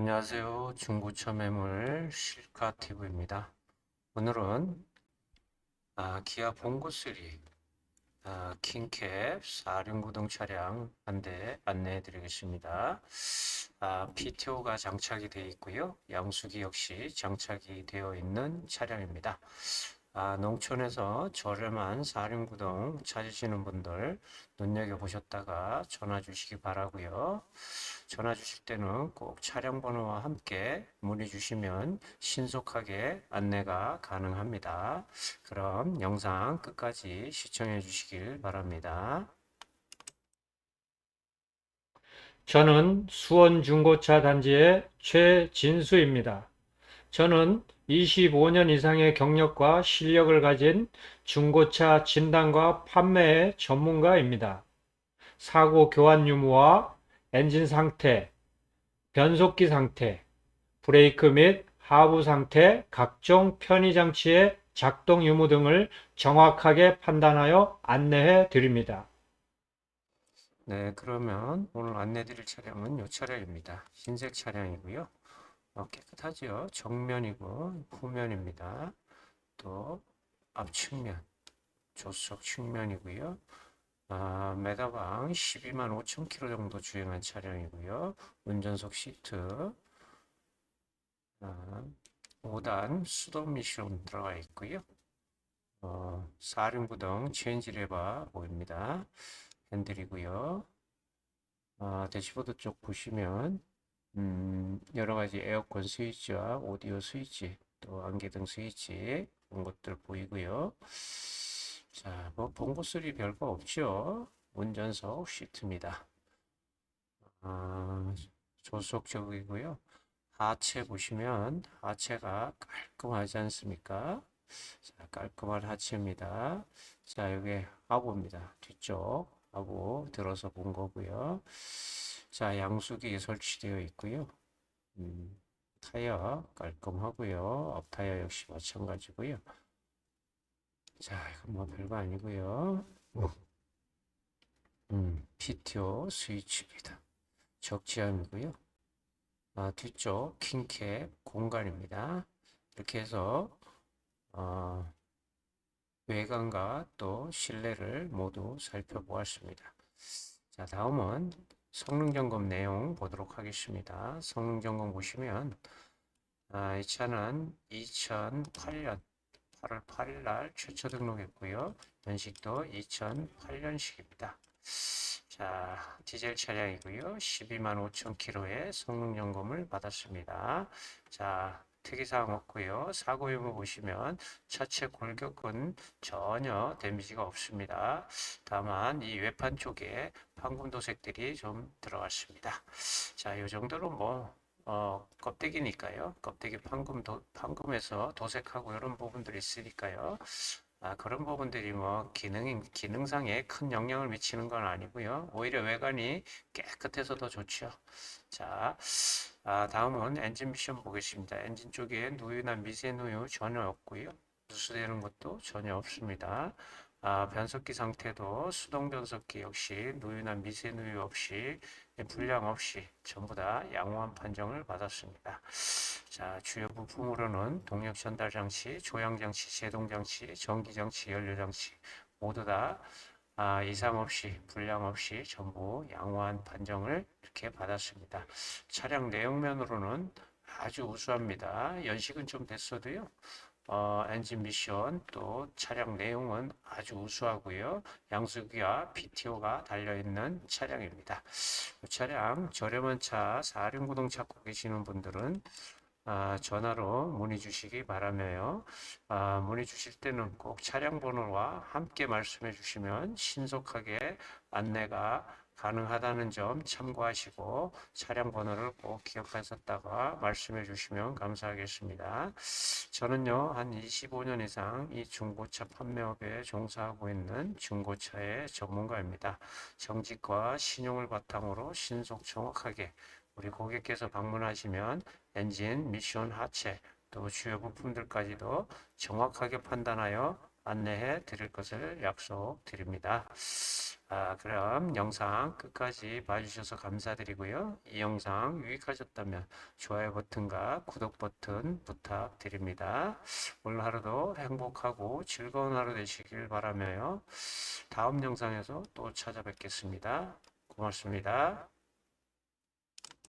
안녕하세요. 중고차 매물 실카티브입니다. 오늘은 아, 기아 봉고3 아, 킹캡 4륜구동 차량 한 대 안내해 드리겠습니다. 아, PTO가 장착이 되어 있고요. 양수기 역시 장착이 되어 있는 차량입니다. 아, 농촌에서 저렴한 4륜구동 찾으시는 분들 눈여겨보셨다가 전화 주시기 바라고요. 전화 주실 때는 꼭 차량 번호와 함께 문의 주시면 신속하게 안내가 가능합니다. 그럼 영상 끝까지 시청해 주시길 바랍니다. 저는 수원 중고차 단지의 최진수입니다. 저는 25년 이상의 경력과 실력을 가진 중고차 진단과 판매의 전문가입니다. 사고 교환 유무와 엔진 상태, 변속기 상태, 브레이크 및 하부 상태, 각종 편의 장치의 작동 유무 등을 정확하게 판단하여 안내해 드립니다. 네, 그러면 오늘 안내 드릴 차량은 이 차량입니다. 흰색 차량이고요. 어, 깨끗하죠? 정면이고 후면입니다. 또 앞측면, 조수석 측면이고요. 아, 메다방 12만 5천 킬로 정도 주행한 차량이고요. 운전석 시트, 아, 5단 수동 미션 들어가 있고요. 어, 4륜구동 체인지 레바 보입니다. 핸들이고요. 아, 대시보드 쪽 보시면 음, 여러 가지 에어컨 스위치와 오디오 스위치, 또 안개등 스위치 그런 것들 보이고요. 자, 뭐 본고 소리 별거 없죠. 운전석 시트입니다. 아, 조수석 쪽이고요. 하체 보시면 하체가 깔끔하지 않습니까? 자, 깔끔한 하체입니다. 자, 여기 하부입니다. 뒤쪽 하부 들어서 본 거고요. 자, 양수기 설치되어 있고요. 음, 타이어 깔끔하고요. 앞타이어 역시 마찬가지고요. 자, 이건 뭐 별거 아니고요. 음, PTO 스위치입니다. 적재함이고요. 아, 뒤쪽 킹캡 공간입니다. 이렇게 해서 어, 외관과 또 실내를 모두 살펴보았습니다. 자, 다음은 성능 점검 내용 보도록 하겠습니다. 성능 점검 보시면 아, 이 차는 2008년 8월 8일 날 최초 등록했고요. 연식도 2008년식입니다. 자, 디젤 차량이고요. 12만 5천 킬로의 성능 점검을 받았습니다. 자, 특이사항 없고요. 사고 유무 보시면 차체 골격은 전혀 데미지가 없습니다. 다만 이 외판 쪽에 판금 도색들이 좀 들어갔습니다. 자, 이 정도로 뭐 어, 껍데기니까요. 껍데기 판금 도, 판금에서 도색하고 이런 부분들이 있으니까요. 아, 그런 부분들이 뭐 기능 기능상에 큰 영향을 미치는 건 아니고요. 오히려 외관이 깨끗해서 더 좋죠. 자, 아, 다음은 엔진 미션 보겠습니다. 엔진 쪽에 누유나 미세누유 전혀 없고요. 누수되는 것도 전혀 없습니다. 아, 변속기 상태도 수동 변속기 역시 누유나 미세누유 없이 불량 없이 전부 다 양호한 판정을 받았습니다. 자, 주요 부품으로는 동력 전달 장치, 조향 장치, 제동 장치, 전기 장치, 연료 장치 모두 다 아, 이상 없이 불량 없이 전부 양호한 판정을 이렇게 받았습니다. 차량 내용면으로는 아주 우수합니다. 연식은 좀 됐어도요. 어, 엔진 미션 또 차량 내용은 아주 우수하고요. 양수기와 PTO가 달려있는 차량입니다. 이 차량 저렴한 차 4륜구동 찾고 계시는 분들은 아, 전화로 문의 주시기 바라며요. 아, 문의 주실 때는 꼭 차량 번호와 함께 말씀해 주시면 신속하게 안내가 가능하다는 점 참고하시고 차량 번호를 꼭 기억하셨다가 말씀해 주시면 감사하겠습니다. 저는요, 한 25년 이상 이 중고차 판매업에 종사하고 있는 중고차의 전문가입니다. 정직과 신용을 바탕으로 신속 정확하게 우리 고객께서 방문하시면 엔진, 미션, 하체, 또 주요 부품들까지도 정확하게 판단하여 안내해 드릴 것을 약속드립니다. 아, 그럼 영상 끝까지 봐주셔서 감사드리고요. 이 영상 유익하셨다면 좋아요 버튼과 구독 버튼 부탁드립니다. 오늘 하루도 행복하고 즐거운 하루 되시길 바라며요. 다음 영상에서 또 찾아뵙겠습니다. 고맙습니다.